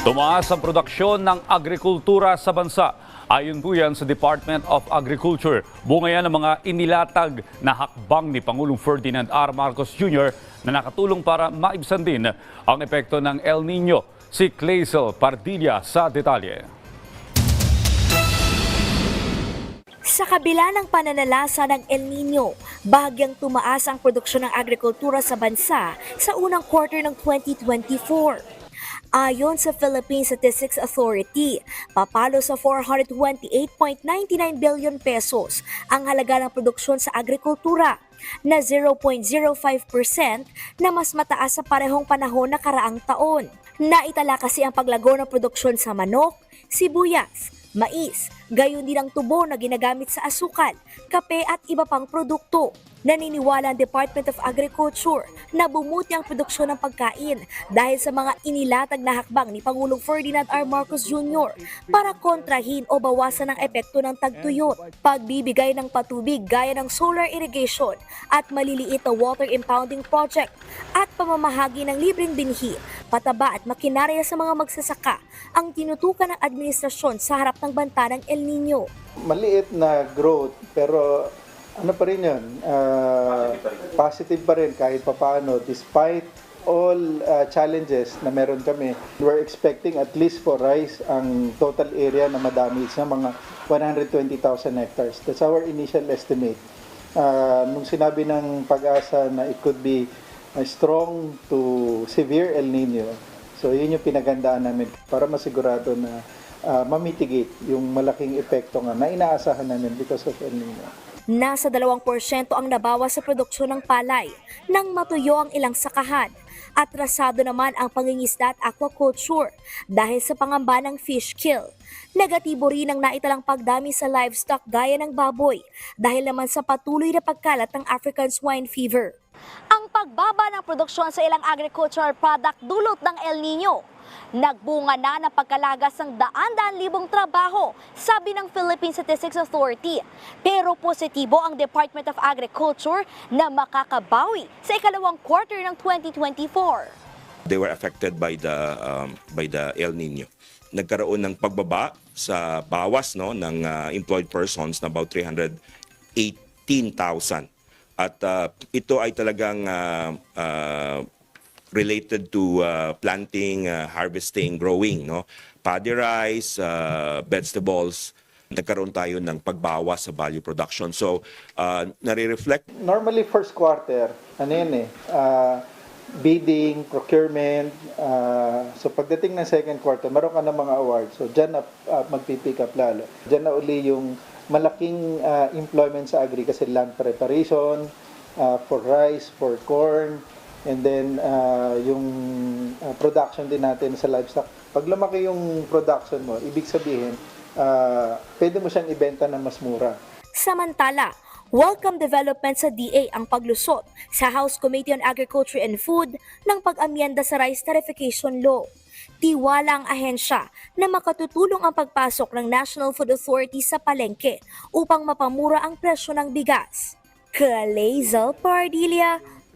Tumaas ang produksyon ng agrikultura sa bansa. Ayon po yan sa Department of Agriculture. Bunga yan ng mga inilatag na hakbang ni Pangulong Ferdinand R. Marcos Jr. na nakatulong para maibsan din ang epekto ng El Nino. Si Clazel Pardilla sa detalye. Sa kabila ng pananalasa ng El Nino, bahagyang tumaas ang produksyon ng agrikultura sa bansa sa unang quarter ng 2024. Ayon sa Philippine Statistics Authority, papalo sa 428.99 billion pesos ang halaga ng produksyon sa agrikultura na 0.05% na mas mataas sa parehong panahon na karaang taon. Naitala kasi ang paglago ng produksyon sa manok, sibuyas, mais, gayon din ang tubo na ginagamit sa asukal, kape at iba pang produkto. Naniniwala ang Department of Agriculture na bumuti ang produksyon ng pagkain dahil sa mga inilatag na hakbang ni Pangulong Ferdinand R. Marcos Jr. para kontrahin o bawasan ang epekto ng tagtuyot, pagbibigay ng patubig gaya ng solar irrigation at maliliit na water impounding project at pamamahagi ng libreng binhi, pataba at makinarya sa mga magsasaka ang tinutukan ng administrasyon sa harap ng banta ng El Nino. maliit na growth pero ano pa rin yun, ah, positive pa rin kahit papaano despite all ah, challenges na meron kami. We're expecting at least for rice ang total area na madami sa mga 120,000 hectares. That's our initial estimate. Ah, nung sinabi ng pag-asa na it could be ah, strong to severe El Nino, so yun yung pinagandaan namin para masigurado na ah, mamitigate yung malaking epekto nga na inaasahan namin because of El Nino. Nasa 2% ang nabawas sa produksyon ng palay nang matuyo ang ilang sakahan. Atrasado naman ang pangingisda at aquaculture dahil sa pangamba ng fish kill. Negatibo rin ang naitalang pagdami sa livestock gaya ng baboy dahil naman sa patuloy na pagkalat ng African swine fever. Ang pagbaba ng produksyon sa ilang agricultural product dulot ng El Nino Nagbunga na ng pagkalagas ng daan-daan libong trabaho, sabi ng Philippine Statistics Authority. Pero positibo ang Department of Agriculture na makakabawi sa ikalawang quarter ng 2024. they were affected by the um, by the El Nino. Nagkaroon ng pagbaba sa bawas no ng uh, employed persons na about 318,000. At uh, ito ay talagang uh, uh, related to uh, planting, uh, harvesting, growing, no? Paddy rice, uh, vegetables, nagkaroon tayo ng pagbawas sa value production. So, uh, nare-reflect Normally first quarter, ano eh, ah, bidding, procurement, ah, so pagdating ng second quarter, meron ka ng mga awards. So dyan na ah, magpipick up lalo. Dyan na uli yung malaking ah, employment sa agri kasi land preparation, ah, for rice, for corn, and then ah, yung ah, production din natin sa livestock. Pag lumaki yung production mo, ibig sabihin, ah, pwede mo siyang ibenta na mas mura. Samantala, welcome development sa DA ang paglusot sa House Committee on Agriculture and Food ng pag-amyenda sa Rice Tarification Law. Tiwala ang ahensya na makatutulong ang pagpasok ng National Food Authority sa palengke upang mapamura ang presyo ng bigas. Kalazel Pardilia